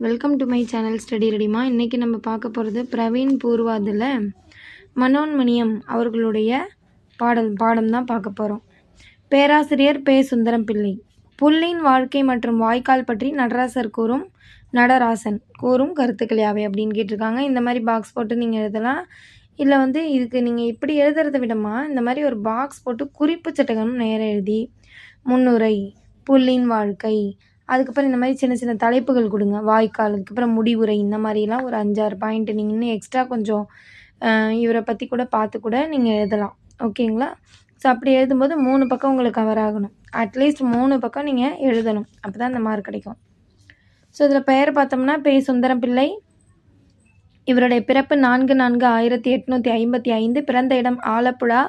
Welcome to my channel study ரெடிமா இன்றைக்கி நம்ம பார்க்க போகிறது பிரவீன் பூர்வாதில் மனோன்மணியம் அவர்களுடைய பாடல் பாடம் தான் பார்க்க போகிறோம் பேராசிரியர் பே சுந்தரம் பிள்ளை. புல்லின் வாழ்க்கை மற்றும் வாய்க்கால் பற்றி நடராசர் கூறும் நடராசன் கூறும் கருத்துக்கள் யாவை அப்படின்னு கேட்டிருக்காங்க. இந்த மாதிரி பாக்ஸ் போட்டு நீங்கள் எழுதலாம். இல்லை வந்து இதுக்கு நீங்கள் இப்படி எழுதுறதை விடமா இந்த மாதிரி ஒரு பாக்ஸ் போட்டு குறிப்பு சட்டகம் நேரம் எழுதி முன்னுரை புல்லின் வாழ்க்கை அதுக்கப்புறம் இந்த மாதிரி சின்ன சின்ன தலைப்புகள் கொடுங்க. வாய்க்கால் அதுக்கப்புறம் முடிவுரை இந்த மாதிரிலாம் ஒரு அஞ்சாறு பாயிண்ட் நீங்கள் இன்னும் எக்ஸ்ட்ரா கொஞ்சம் இவரை பற்றி கூட பார்த்து கூட நீங்கள் எழுதலாம். ஓகேங்களா? ஸோ அப்படி எழுதும்போது மூணு பக்கம் உங்களுக்கு கவர் ஆகணும். அட்லீஸ்ட் மூணு பக்கம் நீங்கள் எழுதணும். அப்போ தான் இந்த மார்க் கிடைக்கும். ஸோ இதில் பெயர் பார்த்தோம்னா பே சுந்தரம் பிள்ளை. இவருடைய பிறப்பு நான்கு நான்கு ஆயிரத்தி எட்நூற்றி ஐம்பத்தி ஐந்து. பிறந்த இடம் ஆலப்புழா.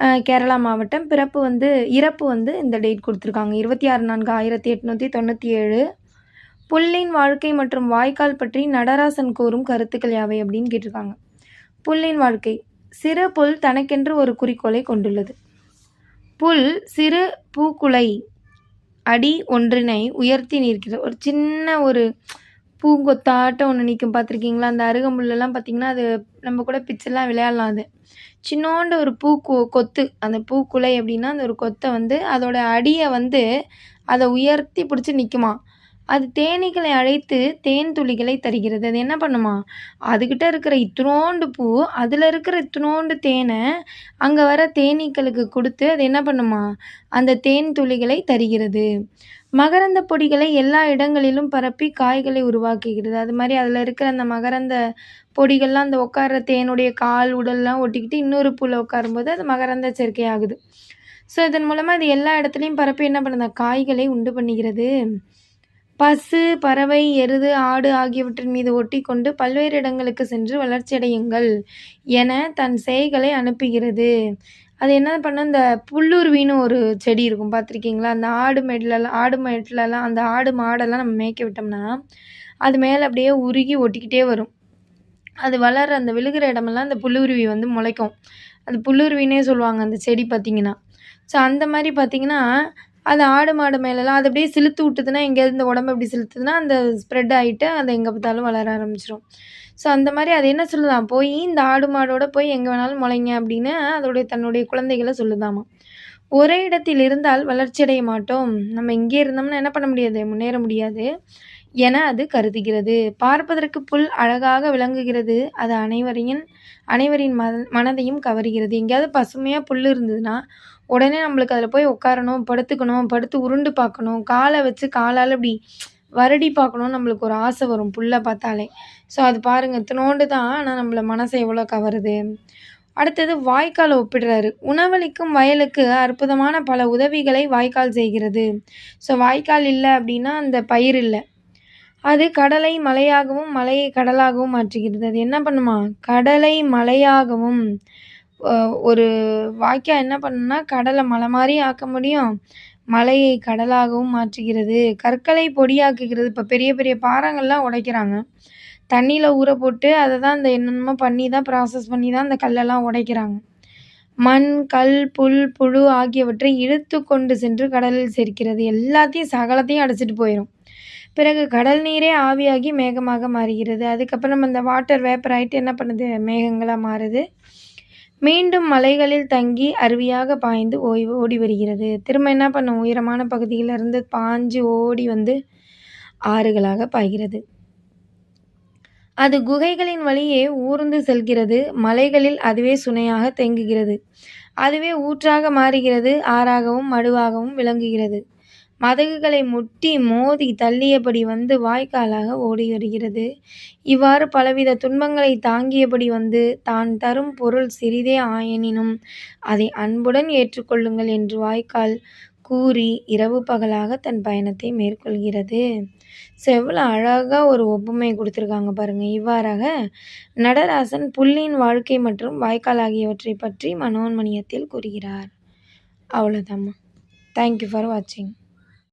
கேரளா மாவட்டம். பிறப்பு வந்து இறப்பு வந்து இந்த டேட் கொடுத்துருக்காங்க. இருபத்தி ஆறு நான்கு ஆயிரத்தி எட்நூற்றி தொண்ணூற்றி ஏழு. புல்லின் வாழ்க்கை மற்றும் வாய்க்கால் பற்றி நடராசன் கூறும் கருத்துக்கள் யாவை அப்படின்னு கேட்டிருக்காங்க. புல்லின் வாழ்க்கை. சிறு புல் தனக்கென்று ஒரு குறிக்கோளை கொண்டுள்ளது. புல் சிறு பூக்குலை அடி ஒன்றினை உயர்த்தி நிற்கிறது ஒரு சின்ன ஒரு பூங்கொத்தாட்டம் ஒன்று நிற்கும் பார்த்துருக்கீங்களா? அந்த அருகம்புல்லெல்லாம் பார்த்தீங்கன்னா அது நம்ம கூட பிச்செல்லாம் விளையாடலாம் அது. சின்னோண்டு ஒரு பூ கொ- கொத்து. அந்த பூக்குலை அப்படின்னா அந்த ஒரு கொத்தை வந்து அதோட அடியை வந்து அதை உயர்த்தி பிடிச்சி நிற்குமா அது தேனீக்களை அழைத்து தேன் துளிகளை தருகிறது. அது என்ன பண்ணுமா? அதுக்கிட்ட இருக்கிற இத்தினோண்டு பூ அதில் இருக்கிற இத்தினோண்டு தேனை அங்கே வர தேனீக்களுக்கு கொடுத்து அது என்ன பண்ணுமா? அந்த தேன் துளிகளை தருகிறது. மகரந்த பொடிகளை எல்லா இடங்களிலும் பரப்பி காய்களை உருவாக்குகிறது. அது மாதிரி அதில் இருக்கிற அந்த மகரந்த பொடிகள்லாம் அந்த உட்கார்ற தேனுடைய கால் உடல்லாம் ஒட்டிக்கிட்டு இன்னொரு பூவில் உட்காரும்போது அது மகரந்த சேர்க்கை ஆகுது. ஸோ இதன் மூலமாக அது எல்லா இடத்துலையும் பரப்பி என்ன பண்ணுது? காய்களை உண்டு பண்ணுகிறது பசு பறவை எருது ஆடு ஆகியவற்றின் மீது ஒட்டி கொண்டு பல்வேறு இடங்களுக்கு சென்று வளர்ச்சியடையுங்கள் என தன் செய்களை அனுப்புகிறது. அது என்ன பண்ணும் இந்த புல்லுருவின்னு ஒரு செடி இருக்கும் பார்த்துருக்கீங்களா? அந்த ஆடு மேட்லலாம் ஆடு மேட்லலாம் அந்த ஆடு மாடெல்லாம் நம்ம மேய்க்க விட்டோம்னா அது மேலே அப்படியே உருகி ஒட்டிக்கிட்டே வரும். அது வளர்கிற அந்த விழுகிற இடமெல்லாம் அந்த புல்லுருவி வந்து முளைக்கும். அது புல்லுருவினே சொல்லுவாங்க அந்த செடி பார்த்திங்கன்னா. ஸோ அந்த மாதிரி பார்த்திங்கன்னா அது ஆடு மாடு மேலெலாம் அது அப்படியே சிலுத்து விட்டுதுன்னா எங்கேயாவது இந்த உடம்பு அப்படி சிலுத்துதுன்னா அந்த ஸ்ப்ரெட் ஆகிட்டு அது எங்கே பார்த்தாலும் வளர ஆரம்பிச்சிடும் ஸோ அந்த மாதிரி அது என்ன சொல்லுதான் போய் இந்த ஆடு மாடோட போய் எங்கே வேணாலும் முளைங்க அப்படின்னு அதோடைய தன்னுடைய குழந்தைகளை சொல்லுதாமா. ஒரே இடத்தில் இருந்தால் வளர்ச்சியடைய மாட்டோம். நம்ம இங்கே இருந்தோம்னா என்ன பண்ண முடியாது? முன்னேற முடியாது. என அது கருதுகிறது. பார்ப்பதற்கு புல் அழகாக விளங்குகிறது. அது அனைவரையும் அனைவரின் மனதையும் கவருகிறது. எங்கேயாவது பசுமையாக புல் இருந்ததுன்னா உடனே நம்மளுக்கு அதில் போய் உட்காரணும் படுத்துக்கணும் படுத்து உருண்டு பார்க்கணும். காலை வச்சு காலால் இப்படி வருடி பார்க்கணும்னு நம்மளுக்கு ஒரு ஆசை வரும் புல்லை பார்த்தாலே. ஸோ அது பாருங்கள் இத்தினோண்டு தான் ஆனால் நம்மள மனசை எவ்வளோ கவருது. அடுத்தது வாய்க்கால் ஒப்பிடுறாரு. உணவளிக்கும் வயலுக்கு அற்புதமான பல உதவிகளை வாய்க்கால் செய்கிறது. ஸோ வாய்க்கால் இல்லை அப்படின்னா அந்த பயிர் இல்லை. அது கடலை மலையாகவும் மலையை கடலாகவும் மாற்றுகிறது. அது என்ன பண்ணுமா? கடலை மலையாகவும் ஒரு வாய்க்கால் என்ன பண்ணுன்னா கடலை மலை மாதிரி ஆக்க முடியும். மலையை கடலாகவும் மாற்றுகிறது. கற்களை பொடியாக்குகிறது. இப்போ பெரிய பெரிய பாறைங்கள்லாம் உடைக்கிறாங்க. தண்ணியில் ஊற போட்டு அதை தான் அந்த என்னென்னமோ பண்ணி தான் ப்ராசஸ் பண்ணி தான் அந்த கல்லெல்லாம் உடைக்கிறாங்க. மண் கல் புல் புழு ஆகியவற்றை இழுத்து கொண்டு சென்று கடலில் சேர்க்கிறது. எல்லாத்தையும் சகலத்தையும் அடைச்சிட்டு போயிடும் பிறகு கடல் நீரே ஆவியாகி மேகமாக மாறுகிறது. அதுக்கப்புறம் நம்ம இந்த வாட்டர் வேப்பர் ஆகிட்டு என்ன பண்ணுது? மேகங்களாக மாறுது. மீண்டும் மலைகளில் தங்கி அருவியாக பாய்ந்து ஓய்வு ஓடி வருகிறது. திரும்ப என்ன பண்ணும்? உயரமான பகுதியிலிருந்து பாஞ்சு ஓடி வந்து ஆறுகளாக பாய்கிறது. அது குகைகளின் வழியே ஊர்ந்து செல்கிறது. மலைகளில் அதுவே சுனையாக தேங்குகிறது. அதுவே ஊற்றாக மாறுகிறது. ஆறாகவும் மடுவாகவும் விளங்குகிறது. மதகுகளை முட்டி மோதி தள்ளியபடி வந்து வாய்க்காலாக ஓடி வருகிறது. இவ்வாறு பலவித துன்பங்களை தாங்கியபடி வந்து தான் தரும் பொருள் சிறிதே ஆயனினும் அதை அன்புடன் ஏற்றுக்கொள்ளுங்கள் என்று வாய்க்கால் கூறி இரவு பகலாக தன் பயணத்தை மேற்கொள்கிறது. செவ்வளோ அழகாக ஒரு ஒப்புமை கொடுத்துருக்காங்க பாருங்கள் இவ்வாறாக நடராசன் புல்லின் வாழ்க்கை மற்றும் வாய்க்கால் ஆகியவற்றை பற்றி மனோன்மணியத்தில் கூறுகிறார். அவ்வளோதாம்மா தேங்க்யூ ஃபார் வாட்சிங்